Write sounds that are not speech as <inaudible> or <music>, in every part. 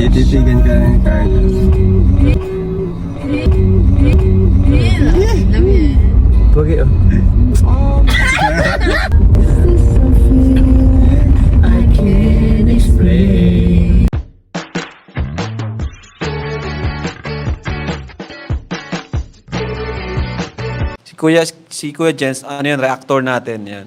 Tititigan ka ni Carla. Pogi oh. I can't explain. Kuya, si Kuya Jens, ano yun, reactor natin yan.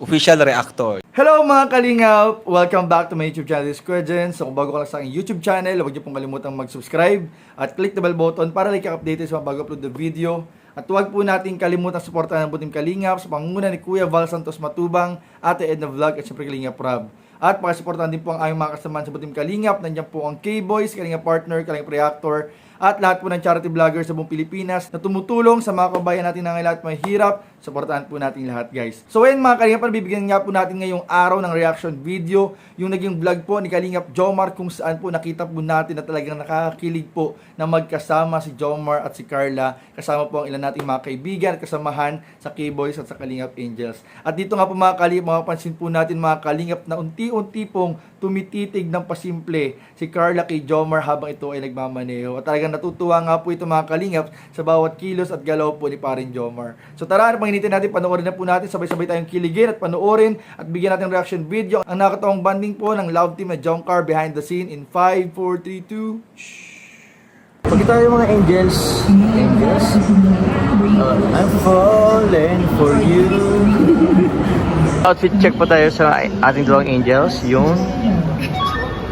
Official reactor. Hello mga kalingap! Welcome back to my YouTube channel, this Jen. So kung bago ka lang sa aking YouTube channel, huwag niyo pong kalimutang mag-subscribe at click the bell button para like update sa mga bago upload na video. At huwag po natin kalimutan suportahan ang Butim Kalingap sa pangunguna ni Kuya Val Santos Matubang, Ate Edna Vlog at syempre Kalingap Rob. At pakisuportahan din po ang aming mga kasamahan sa Butim Kalingap. Nandiyan po ang K-Boys, Kalingap Partner, Kalingap Reactor, at lahat po ng charity vloggers sa buong Pilipinas na tumutulong sa mga kabayan natin na lahat may hirap. Supportahan po natin lahat guys. So ayun mga Kalingap, bibigyan nga po natin ngayong araw ng reaction video yung naging vlog po ni Kalingap Jomar kung saan po nakita po natin na talagang nakakakilig po na magkasama si Jomar at si Carla. Kasama po ang ilan nating mga kaibigan at kasamahan sa K-Boys at sa Kalingap Angels. At dito nga po mga Kalingap, mapapansin po natin mga Kalingap na unti-unti pong tumititig ng pasimple si Carla kay Jomar habang ito ay nagmamaneho. At talagang natutuwa nga po ito mga Kalingap sa bawat kilos at galaw po ni parin Jomar. So tara, ano pang initin natin, panoorin na po natin, sabay-sabay tayong kiligin at panoorin at bigyan natin reaction video. Ang nakatawang banding po ng love team na Jomcar behind the scene in 5, 4, 3, 2, Pag tayo mga angels. Angels. Uh, I'm falling for you. <laughs> Outfit check pa tayo sa ating dalawang angels. Yung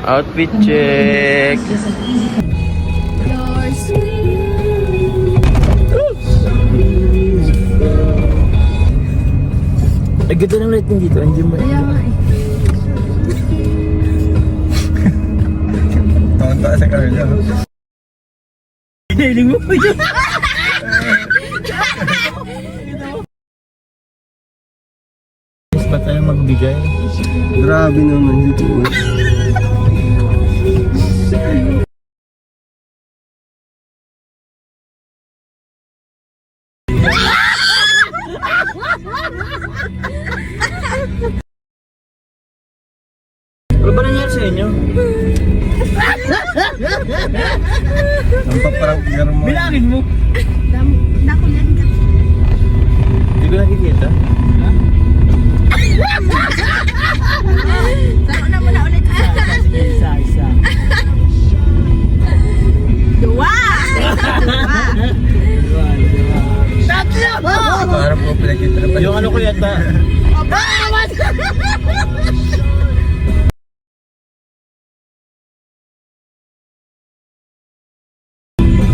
outfit check. Ay, ganda ng lighting dito. Hindi mo. <laughs> Tonta sa Carla. Hiniling mo. ba tayo magbigay? Grabe naman dito. Ang paparang tigar mo. Bilangin mo. Nakulan ka.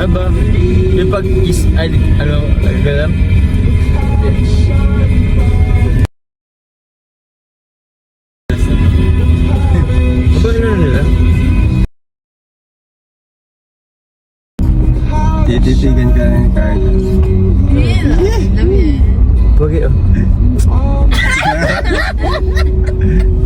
Aba, yung pag is, ay, ano, ano ba lang? Aba, ano na nila? Tititigan ka ni Carla. Pogi oh. <laughs>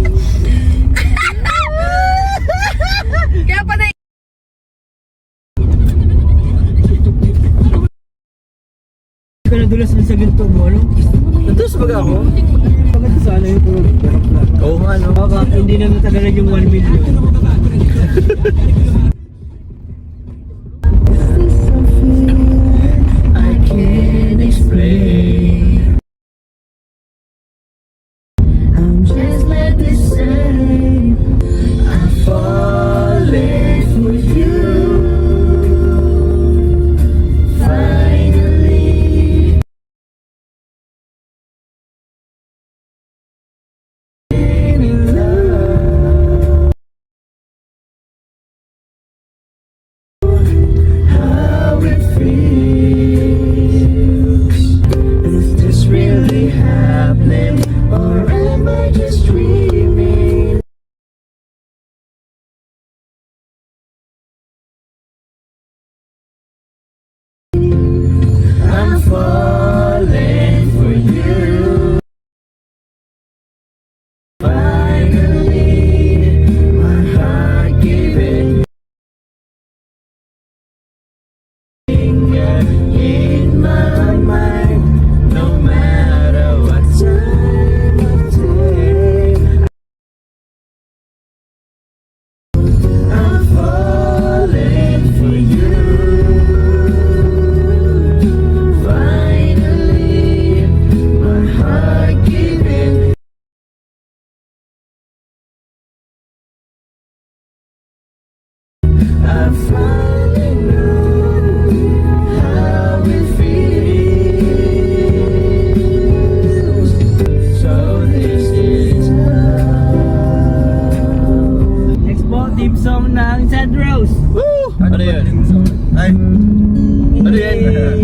nadulas na sa ganito mo, ano? Natus baga ako? Bakit sana yung puro Oo nga, no? Baka hindi na natagalan yung 1 million.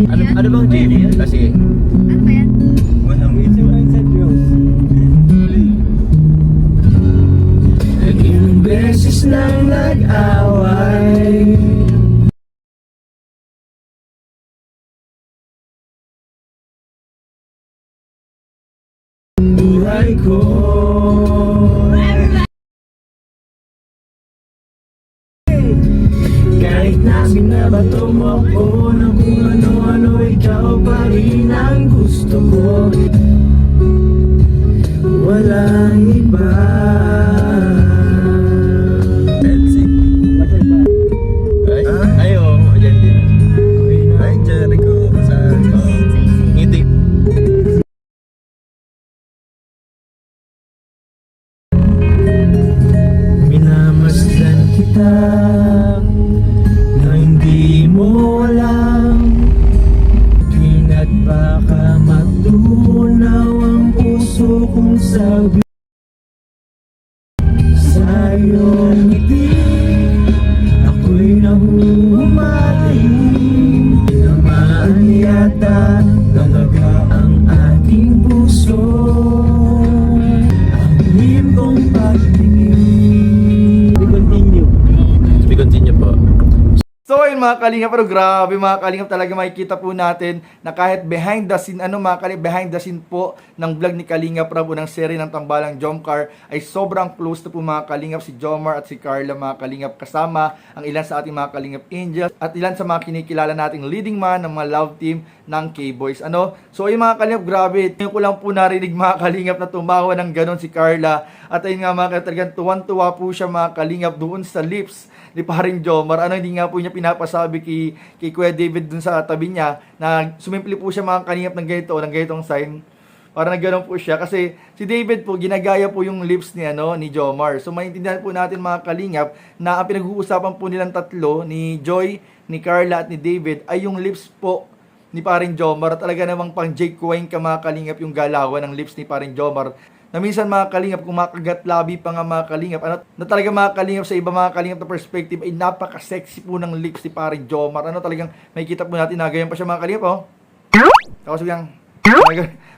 Ano, ano bang Jenny yun? Kasi Ano ba yan? walang song ng Sad Rose. Naging beses nang nag-away Buhay ko ang gusto ko Walang iba mga kalingap, pero grabe mga kalingap talaga makikita po natin na kahit behind the scene, ano mga kalingap, behind the scene po ng vlog ni Kalingap Rabo ng seri ng Tambalang Jomcar ay sobrang close na po mga kalingap si Jomar at si Carla mga kalingap kasama ang ilan sa ating mga kalingap angels at ilan sa mga kinikilala nating leading man ng mga love team ng K-Boys. Ano? So ayun mga kalingap, grabe. Ngayon ko lang po narinig mga kalingap na tumawa ng ganon si Carla at ayun nga mga kalingap, talagang tuwan-tuwa po siya mga kalingap doon sa lips ni paring Jomar. Ano, hindi nga po niya pinapasabi kay, kay Kuya David dun sa tabi niya na sumimpli po siya mga kalingap ng ganito, ng ganitong sign. Para nagganon po siya kasi si David po ginagaya po yung lips ni ano ni Jomar. So maintindihan po natin mga kalingap na ang pinag-uusapan po nilang tatlo ni Joy, ni Carla at ni David ay yung lips po ni paring Jomar. Talaga namang pang Jake Wayne ka mga kalingap yung galawan ng lips ni paring Jomar na minsan mga kalingap, kung makagat labi pa nga mga kalingap, ano, na talaga mga kalingap sa iba mga kalingap na perspective, ay napaka-sexy po ng lips ni paring Jomar. Ano talagang, may kita po natin, nagayan pa siya mga kalingap, oh. Tapos biglang,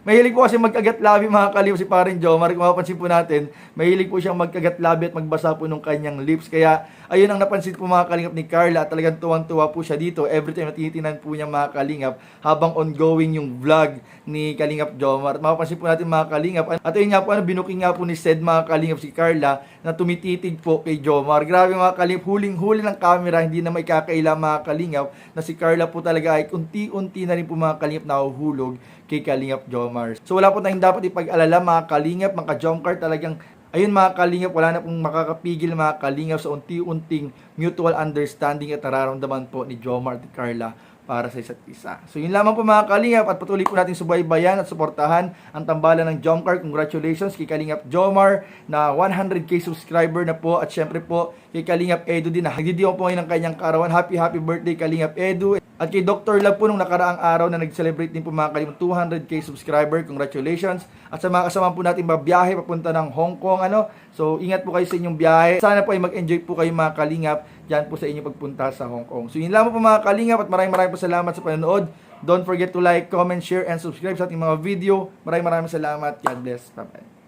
Mahilig po kasi magkagat labi mga kalingap si paring Jomar. Kung mapapansin po natin, mahilig po siyang magkagat labi at magbasa po ng kanyang lips. Kaya, ayun ang napansin po mga kalingap ni Carla. Talagang tuwang-tuwa po siya dito. Every time na tinitingnan po niya mga kalingap habang ongoing yung vlog ni Kalingap Jomar. Mapapansin po natin mga kalingap. At ayun nga po, ano, binuking nga po ni Sed mga kalingap si Carla na tumititig po kay Jomar. Grabe mga kalingap, huling-huli ng camera, hindi na may kakaila mga kalingap na si Carla po talaga ay unti-unti na rin po mga kalingap nahuhulog kay Kalingap Jomar. So wala po tayong dapat ipag-alala mga kalingap, mga jomcar talagang Ayun mga kalingap, wala na pong makakapigil mga kalingap sa unti-unting mutual understanding at nararamdaman po ni Jomar at Carla para sa isa't isa. So yun lamang po mga kalingap at patuloy po natin subaybayan at suportahan ang tambalan ng Jomcar. Congratulations kay Kalingap Jomar na 100k subscriber na po at syempre po kay Kalingap Edu din na nagdidiwan po ngayon ng kanyang karawan. Happy happy birthday Kalingap Edu. At kay Dr. Love po nung nakaraang araw na nag-celebrate din po mga kalingap 200k subscriber. Congratulations. At sa mga kasama po natin mabiyahe papunta ng Hong Kong ano. So ingat po kayo sa inyong biyahe. Sana po ay mag-enjoy po kayo mga kalingap diyan po sa inyong pagpunta sa Hong Kong. So yun lamang po mga kalingap at maraming maraming po salamat sa panonood. Don't forget to like, comment, share, and subscribe sa ating mga video. Maraming maraming salamat. God bless. Bye-bye.